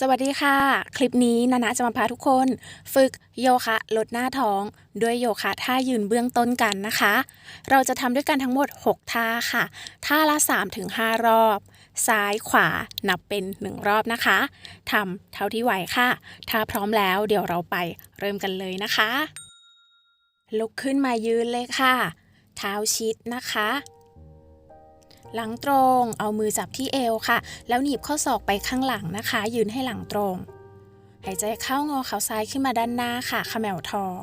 สวัสดีค่ะ คลิปนี้นานะจะมาพาทุกคน ฝึกโยคะลดหน้าท้อง ด้วยโยคะท่ายืนเบื้องต้นกันนะคะ เราจะทำด้วยกันทั้งหมด 6 ท่าค่ะ ท่าละ 3-5 รอบ ซ้ายขวานับเป็น 1 รอบนะคะทำเท่าที่ไหวค่ะ ถ้าพร้อมแล้วเดี๋ยวเราไปเริ่มกันเลยนะคะ ลุกขึ้นมายืนเลยค่ะ เท้าชิดนะคะ หลังตรง เอามือจับที่เอวค่ะ แล้วหนีบข้อศอกไปข้างหลังนะคะ ยืนให้หลังตรง หายใจเข้างอขาซ้ายขึ้นมาด้านหน้าค่ะขมวทอง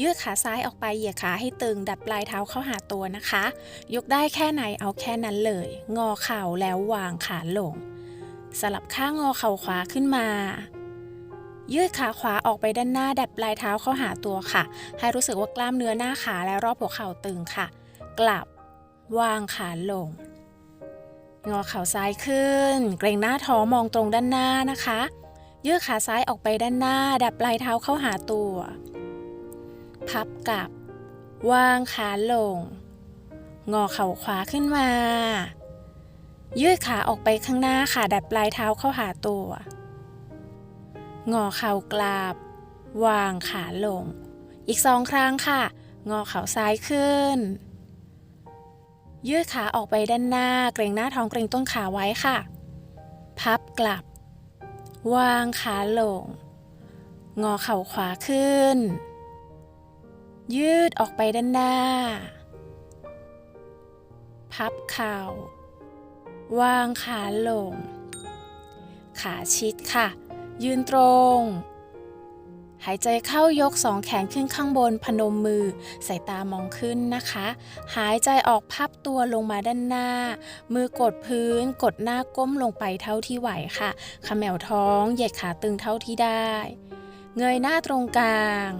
ยืดขาซ้ายออกไปเหยียดขาให้ตึง ดัดปลายเท้าเข้าหาตัวนะคะ ยกได้แค่ไหนเอาแค่นั้นเลย งอเข่าแล้ววางขาลง สลับข้างงอเข่าขวาขึ้นมายืดขาขวาออกไปด้านหน้าดัดปลายเท้าเข้าหาตัวค่ะ ให้รู้สึกว่ากล้ามเนื้อหน้าขาและรอบหัวเข่าตึงค่ะ กลับ วางขาลง งอเข่าซ้ายขึ้น เกรงหน้าท้องมองตรงด้านหน้านะคะ ยืดขาซ้ายออกไปด้านหน้า ดับปลายเท้าเข้าหาตัว พับกลับ วางขาลง งอเข่าขวาขึ้นมา ยืดขาออกไปข้างหน้าค่ะ ดัดปลายเท้าเข้าหาตัว งอเข่ากลับ วางขาลง อีกสองครั้งค่ะ งอเข่าซ้ายขึ้น ยืดขาออกไปด้านหน้า เกรงหน้าท้องเกรงต้นขาไว้ค่ะ พับกลับ วางขาลง งอเข่าขวาขึ้น ยืดออกไปด้านหน้า พับเข่า วางขาลง ขาชิดค่ะ ยืนตรงายใจเข้ายกสองแขนขึ้นข้างบนพนมมือสายตามองขึ้นนะคะ หายใจออกพับตัวลงมาด้านหน้า มือกดพื้น กดหน้าก้มลงไปเท่าที่ไหวค่ะขมวท้องเหยียดขาตึงเท่าที่ได้ เงยหน้าตรงกลาง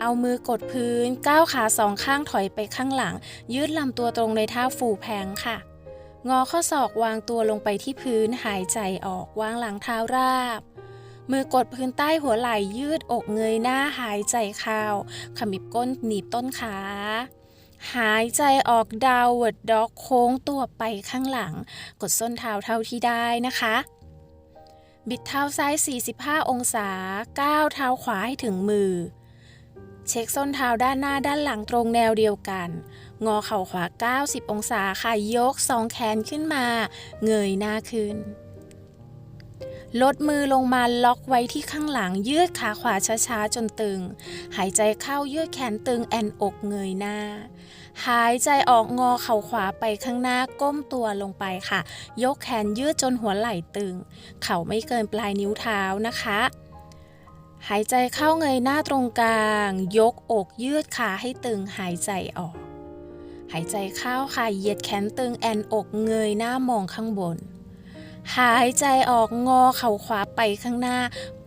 เอามือกดพื้น ก้าวขาสองข้างถอยไปข้างหลัง ยืดลำตัวตรงในท่าฟูแพงค่ะ งอข้อศอกวางตัวลงไปที่พื้นหายใจออกวางหลังเท้าราบ มือกดพื้นใต้หัวไหล่ยืดอกเงยหน้าหายใจเข้าขมิบก้นหนีบต้นขาหายใจออกดาวเวิร์ดด็อกโค้งตัวไปข้างหลัง กดส้นเท้าเท่าที่ได้นะคะ บิดเท้าซ้าย 45 องศาก้าวเท้าขวาให้ถึงมือ เช็คส้นเท้าด้านหน้าด้านหลังตรงแนวเดียวกัน งอเข่าขวา 90 องศาค่ะยกสองแขนขึ้นมา เงยหน้าขึ้น ลดมือลงมาล็อกไว้ที่ข้างหลังยืดขาขวาช้าๆจนตึง หายใจเข้ายืดแขนตึงแอนอกเงยหน้า หายใจออกงอเข่าขวาไปข้างหน้าก้มตัวลงไปค่ะ ยกแขนยืดจนหัวไหล่ตึง เข่าไม่เกินปลายนิ้วเท้านะคะหายใจเข้าเงยหน้าตรงกลาง ยกอกยืดขาให้ตึงหายใจออก หายใจเข้าค่ะเหยียดแขนตึงแอนอกเงยหน้ามองข้างบน หายใจออกงอเข่าขวาไปข้างหน้า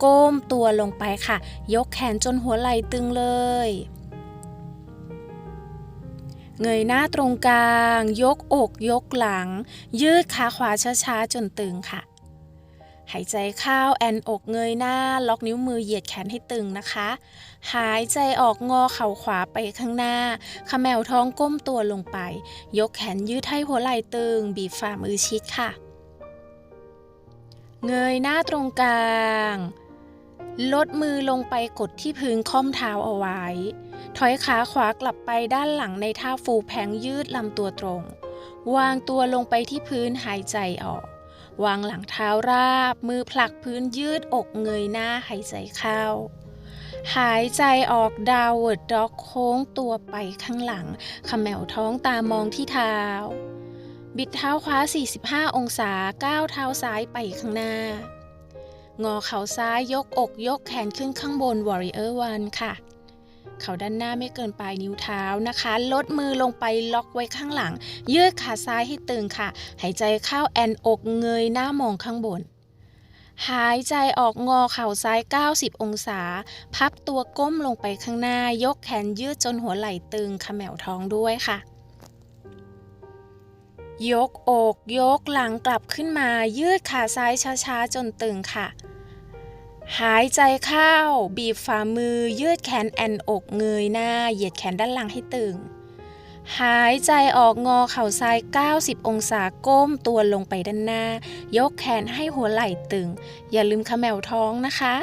ก้มตัวลงไปค่ะ ยกแขนจนหัวไหล่ตึงเลย เงยหน้าตรงกลาง ยกอกยกหลัง ยืดขาขวาช้าๆจนตึงค่ะ หายใจเข้าแอนอกเงยหน้า ล็อกนิ้วมือเหยียดแขนให้ตึงนะคะ หายใจออกงอเข่าขวาไปข้างหน้าขมวท้องก้มตัวลงไป ยกแขนยืดให้หัวไหล่ตึง บีบฝ่ามือชิดค่ะ เงยหน้าตรงกลาง ลดมือลงไปกดที่พื้นค่อมเท้าเอาไว้ ถอยขาขวากลับไปด้านหลังในท่าฟูแผงยืดลำตัวตรง วางตัวลงไปที่พื้นหายใจออก วางหลังเท้าราบ มือผลักพื้นยืดอกเงยหน้าหายใจเข้าหายใจออกดาวเวิร์ดด็อกโค้งตัวไปข้างหลังขมวท้องตามองที่เท้า บิดเท้าขวา 45 องศาก้าวเท้าซ้ายไปข้างหน้า งอเข่าซ้ายยกอกยกแขนขึ้นข้างบน Warrior One ค่ะ เข่าด้านหน้าไม่เกินปลายนิ้วเท้านะคะ ลดมือลงไปล็อกไว้ข้างหลัง ยืดขาซ้ายให้ตึงค่ะ หายใจเข้าแอนอกเงยหน้ามองข้างบน หายใจออกงอเข่าซ้าย 90 องศา พับตัวก้มลงไปข้างหน้า ยกแขนยืดจนหัวไหล่ตึงขมวท้องด้วยค่ะ ยกอกยกหลังกลับขึ้นมายืดขาซ้ายช้าๆ จนตึงค่ะ หายใจเข้า บีบฝ่ามือ ยืดแขนแอนอกเงยหน้า เหยียดแขนด้านหลังให้ตึง หายใจออกงอเข่าซ้าย 90 องศาก้มตัวลงไปด้านหน้า ยกแขนให้หัวไหล่ตึง อย่าลืมเขมวท้องนะคะ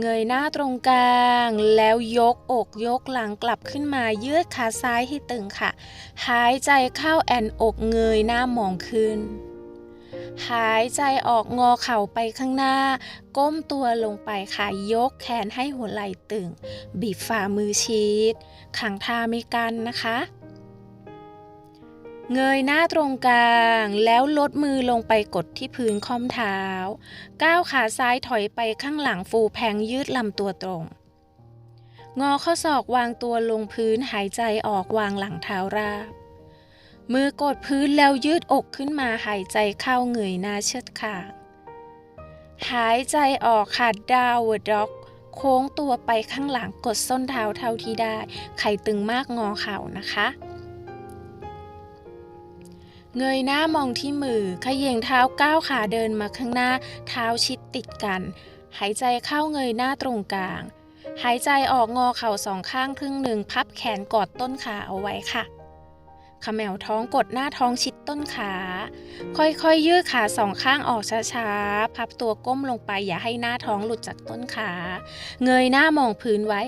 เงยหน้าตรงกลาง แล้วยกอกยกหลังกลับขึ้นมายืดขาซ้ายให้ตึงค่ะ หายใจเข้าแอนอกเงยหน้ามองขึ้น หายใจออกงอเข่าไปข้างหน้า ก้มตัวลงไปค่ะ ยกแขนให้หัวไหล่ตึง บีบฝ่ามือชีดขังท่าไม่กันนะคะ เงยหน้าตรงกลาง แล้วลดมือลงไปกดที่พื้นข้อมเท้า ก้าวขาซ้ายถอยไปข้างหลังฟูแพงยืดลำตัวตรง งอข้อศอกวางตัวลงพื้นหายใจออกวางหลังเท้าราบ มือกดพื้นแล้วยืดอกขึ้นมาหายใจเข้าเงยหน้าเชิดขางหายใจออกค่ะดาวด็อกโค้งตัวไปข้างหลังกดส้นเท้าเท่าที่ได้ ไข่ตึงมากงอเข่านะคะ เงยหน้ามองที่มือขย่งเท้าก้าวขาเดินมาข้างหน้า เท้าชิดติดกัน หายใจเข้าเงยหน้าตรงกลาง หายใจออกงอเข่าสองข้างครึ่งหนึ่งพับแขนกอดต้นขาเอาไว้ค่ะขมวท้องกดหน้าท้องชิดต้นขา ค่อยๆยืดขาสองข้างออกช้าๆ พับตัวก้มลงไปอย่าให้หน้าท้องหลุดจากต้นขา เงยหน้ามองพื้นไว้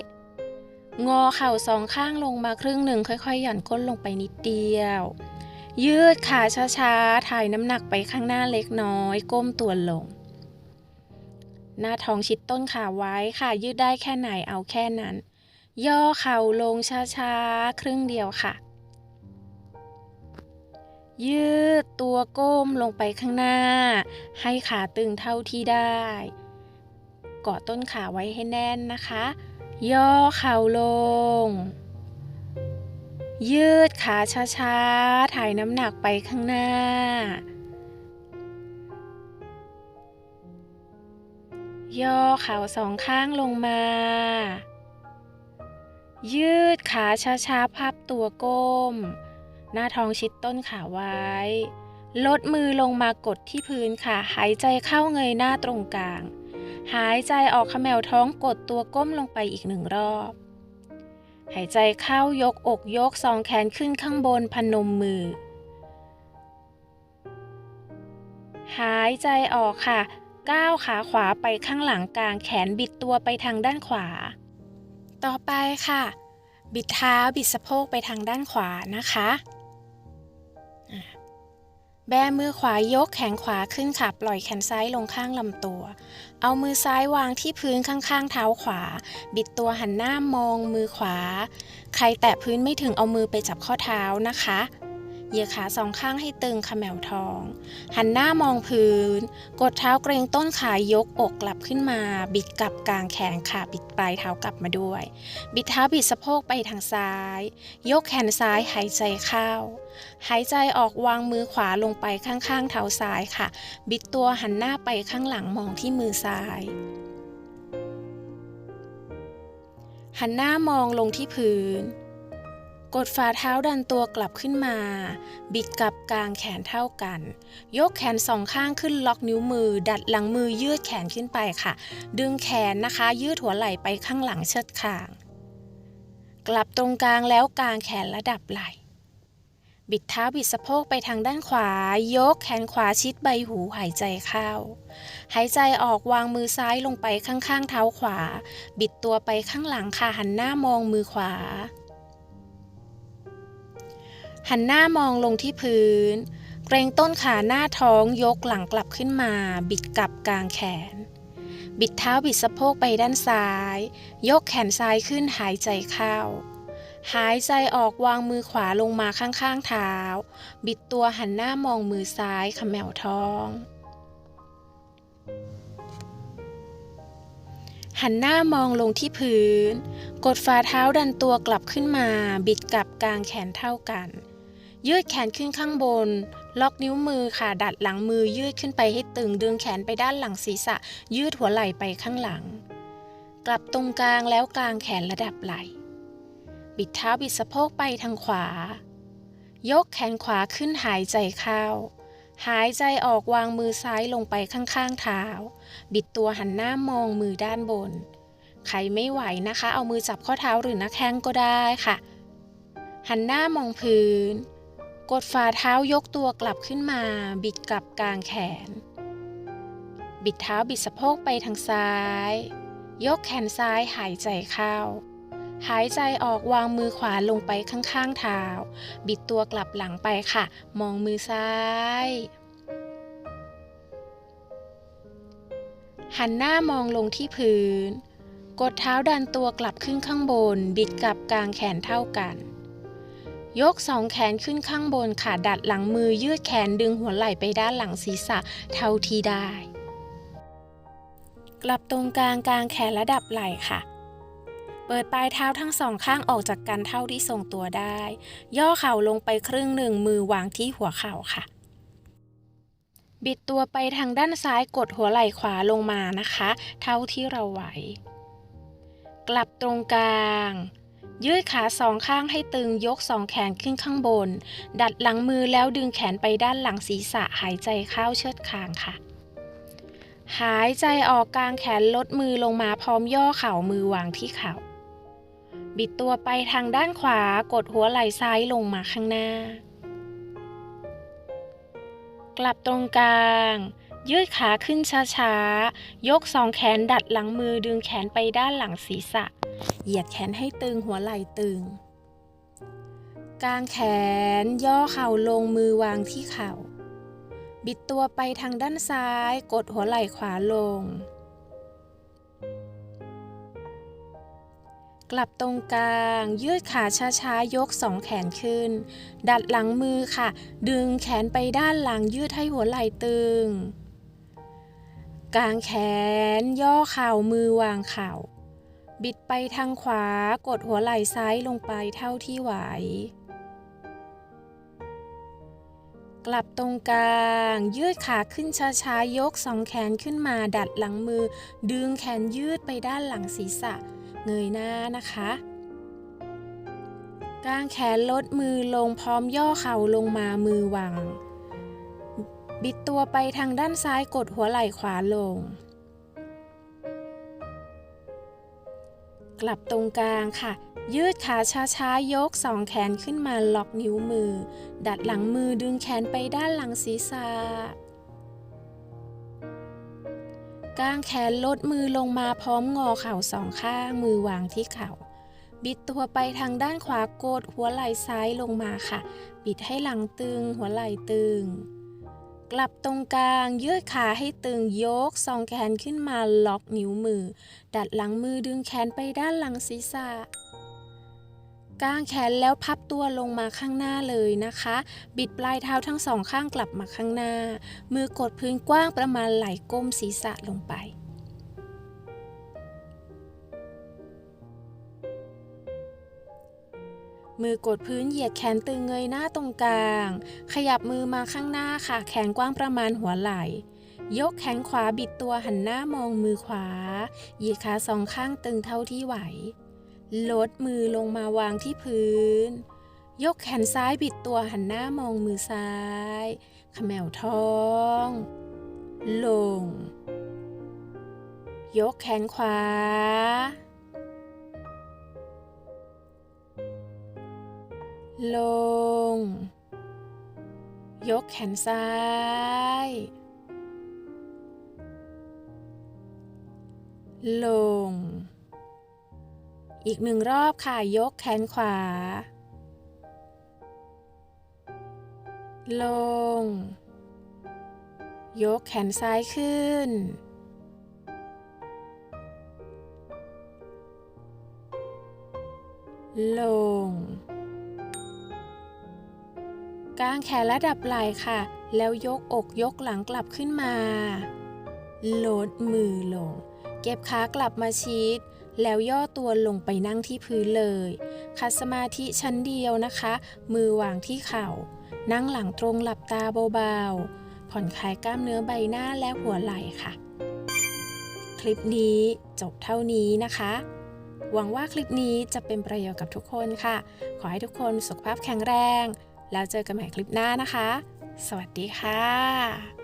งอเข่าสองข้างลงมาครึ่งหนึ่งค่อยๆ หย่อนก้นลงไปนิดเดียว ยืดขาช้าๆ ถ่ายน้ำหนักไปข้างหน้าเล็กน้อย ก้มตัวลง หน้าท้องชิดต้นขาไว้ค่ะ ยืดได้แค่ไหนเอาแค่นั้น ย่อเข่าลงช้าๆ ครึ่งเดียวค่ะ ยืดตัวก้มลงไปข้างหน้า ให้ขาตึงเท่าที่ได้เกาะต้นขาไว้ให้แน่นนะคะ ย่อเข่าลง ยืดขาช้าๆ ถ่ายน้ำหนักไปข้างหน้า ย่อเข่าสองข้างลงมา ยืดขาช้าๆ พับตัวก้ม หน้าท้องชิดต้นขาไว้ ลดมือลงมากดที่พื้นค่ะ หายใจเข้าเงยหน้าตรงกลาง หายใจออกขมวท้องกดตัวก้มลงไปอีกหนึ่งรอบ หายใจเข้ายกอกยกสองแขนขึ้นข้างบนพนมมือ หายใจออกค่ะก้าวขาขวาไปข้างหลังกลางแขนบิดตัวไปทางด้านขวา ต่อไปค่ะ บิดเท้าบิดสะโพกไปทางด้านขวานะคะอะ แบมือขวายกแขนขวาขึ้นค่ะ ปล่อยแขนซ้ายลงข้างลำตัว เอามือซ้ายวางที่พื้นข้างๆ เท้าขวา บิดตัวหันหน้ามองมือขวา ใครแตะพื้นไม่ถึงเอามือไปจับข้อเท้านะคะเหยียดขาสองข้างให้ตึงขมวทอง หันหน้ามองพื้น กดเท้าเกรงต้นขายกอกกลับขึ้นมา บิดกลับกลางแขนขาบิดปลายเท้ากลับมาด้วย บิดเท้าบิดสะโพกไปทางซ้าย ยกแขนซ้ายหายใจเข้า หายใจออกวางมือขวาลงไปข้างๆ เท้าซ้ายค่ะ บิดตัวหันหน้าไปข้างหลังมองที่มือซ้าย หันหน้ามองลงที่พื้น กดฝ่าเท้าดันตัวกลับขึ้นมา บิดกลับกลางแขนเท่ากัน ยกแขนสองข้างขึ้นล็อกนิ้วมือ ดัดหลังมือยืดแขนขึ้นไปค่ะ ดึงแขนนะคะ ยืดหัวไหล่ไปข้างหลังเชิดคาง กลับตรงกลางแล้วกลางแขนระดับไหล่ บิดเท้าบิดสะโพกไปทางด้านขวา ยกแขนขวาชิดใบหูหายใจเข้า หายใจออกวางมือซ้ายลงไปข้างๆ เท้าขวา บิดตัวไปข้างหลังค่ะหันหน้ามองมือขวา หันหน้ามองลงที่พื้น เกรงต้นขาหน้าท้องยกหลังกลับขึ้นมา บิดกลับกลางแขน บิดเท้าบิดสะโพกไปด้านซ้าย ยกแขนซ้ายขึ้นหายใจเข้า หายใจออกวางมือขวาลงมาข้างๆเท้า บิดตัวหันหน้ามองมือซ้ายขมวท้อง หันหน้ามองลงที่พื้น กดฝ่าเท้าดันตัวกลับขึ้นมา บิดกลับกลางแขนเท่ากัน ยืดแขนขึ้นข้างบน ล็อกนิ้วมือค่ะดัดหลังมือยืดขึ้นไปให้ตึงดึงแขนไปด้านหลังศีรษะ ยืดหัวไหล่ไปข้างหลัง กลับตรงกลางแล้วกลางแขนระดับไหล่ บิดเท้าบิดสะโพกไปทางขวา ยกแขนขวาขึ้นหายใจเข้า หายใจออกวางมือซ้ายลงไปข้างๆเท้า บิดตัวหันหน้ามองมือด้านบน ใครไม่ไหวนะคะ เอามือจับข้อเท้าหรือหน้าแข้งก็ได้ค่ะ หันหน้ามองพื้น กดฝ่าเท้ายกตัวกลับขึ้นมา บิดกลับกลางแขน บิดเท้าบิดสะโพกไปทางซ้าย ยกแขนซ้ายหายใจเข้า หายใจออกวางมือขวาลงไปข้างๆเท้า บิดตัวกลับหลังไปค่ะ มองมือซ้าย หันหน้ามองลงที่พื้น กดเท้าดันตัวกลับขึ้นข้างบน บิดกลับกลางแขนเท่ากันยกสองแขนขึ้นข้างบนค่ะ ดัดหลังมือยืดแขนดึงหัวไหล่ไปด้านหลังศีรษะเท่าที่ได้ กลับตรงกลางกลางแขนและดับไหล่ค่ะ เปิดปลายเท้าทั้งสองข้างออกจากกันเท่าที่ทรงตัวได้ ย่อเข่าลงไปครึ่งหนึ่งมือวางที่หัวเข่าค่ะ บิดตัวไปทางด้านซ้ายกดหัวไหล่ขวาลงมานะคะ เท่าที่เราไหว กลับตรงกลาง ยืดขาสองข้างให้ตึงยกสองแขนขึ้นข้างบน ดัดหลังมือแล้วดึงแขนไปด้านหลังศีรษะหายใจเข้าเชิดคางค่ะหายใจออกกลางแขนลดมือลงมาพร้อมย่อเข่ามือวางที่เข่า บิดตัวไปทางด้านขวากดหัวไหล่ซ้ายลงมาข้างหน้า กลับตรงกลาง ยืดขาขึ้นช้าๆ ยกสองแขนดัดหลังมือดึงแขนไปด้านหลังศีรษะ เหยียดแขนให้ตึงหัวไหล่ตึง กางแขนย่อเข่าลงมือวางที่เข่า บิดตัวไปทางด้านซ้าย กดหัวไหล่ขวาลง กลับตรงกลาง ยืดขาช้าๆ ยกสองแขนขึ้น ดัดหลังมือค่ะ ดึงแขนไปด้านหลังยืดให้หัวไหล่ตึง กางแขน ย่อเข่ามือวางเข่า บิดไปทางขวากดหัวไหล่ซ้ายลงไปเท่าที่ไหว กลับตรงกลาง ยืดขาขึ้นช้าๆ ยกสองแขนขึ้นมาดัดหลังมือ ดึงแขนยืดไปด้านหลังศีรษะ เงยหน้านะคะกางแขนลดมือลงพร้อมย่อเข่าลงมามือวางบิดตัวไปทางด้านซ้ายกดหัวไหล่ขวาลง กลับตรงกลางค่ะ ยืดขาช้าๆ ยกสองแขนขึ้นมาล็อกนิ้วมือ ดัดหลังมือดึงแขนไปด้านหลังศีรษะ กางแขนลดมือลงมาพร้อมงอเข่าสองข้างมือวางที่เข่า บิดตัวไปทางด้านขวากดหัวไหล่ซ้ายลงมาค่ะ บิดให้หลังตึง หัวไหล่ตึง กลับตรงกลางยืดขาให้ตึงยกสองแขนขึ้นมาล็อกนิ้วมือ ดัดหลังมือดึงแขนไปด้านหลังศีรษะ กางแขนแล้วพับตัวลงมาข้างหน้าเลยนะคะ บิดปลายเท้าทั้งสองข้างกลับมาข้างหน้า มือกดพื้นกว้างประมาณไหล่ก้มศีรษะลงไปมือกดพื้นเหยียดแขนตึงเงยหน้าตรงกลาง ขยับมือมาข้างหน้าค่ะ แขนกว้างประมาณหัวไหล่ ยกแขนขวาบิดตัวหันหน้ามองมือขวา เหยียดขาสองข้างตึงเท่าที่ไหว ลดมือลงมาวางที่พื้น ยกแขนซ้ายบิดตัวหันหน้ามองมือซ้ายขมวท้อง ลง ยกแขนขวา ลง ยกแขนซ้าย ลง อีกหนึ่งรอบค่ะ ยกแขนขวา ลง ยกแขนซ้ายขึ้น ลง กางแขนและดับไหล่ค่ะ แล้วยกอกยกหลังกลับขึ้นมาลดมือลง เก็บขากลับมาชิด แล้วย่อตัวลงไปนั่งที่พื้นเลย คัดสมาธิชั้นเดียวนะคะ มือวางที่เข่า นั่งหลังตรงหลับตาเบาๆ ผ่อนคลายกล้ามเนื้อใบหน้าและหัวไหล่ค่ะ คลิปนี้จบเท่านี้นะคะ หวังว่าคลิปนี้จะเป็นประโยชน์กับทุกคนค่ะ ขอให้ทุกคนสุขภาพแข็งแรง แล้วเจอกันใหม่คลิปหน้านะคะ สวัสดีค่ะ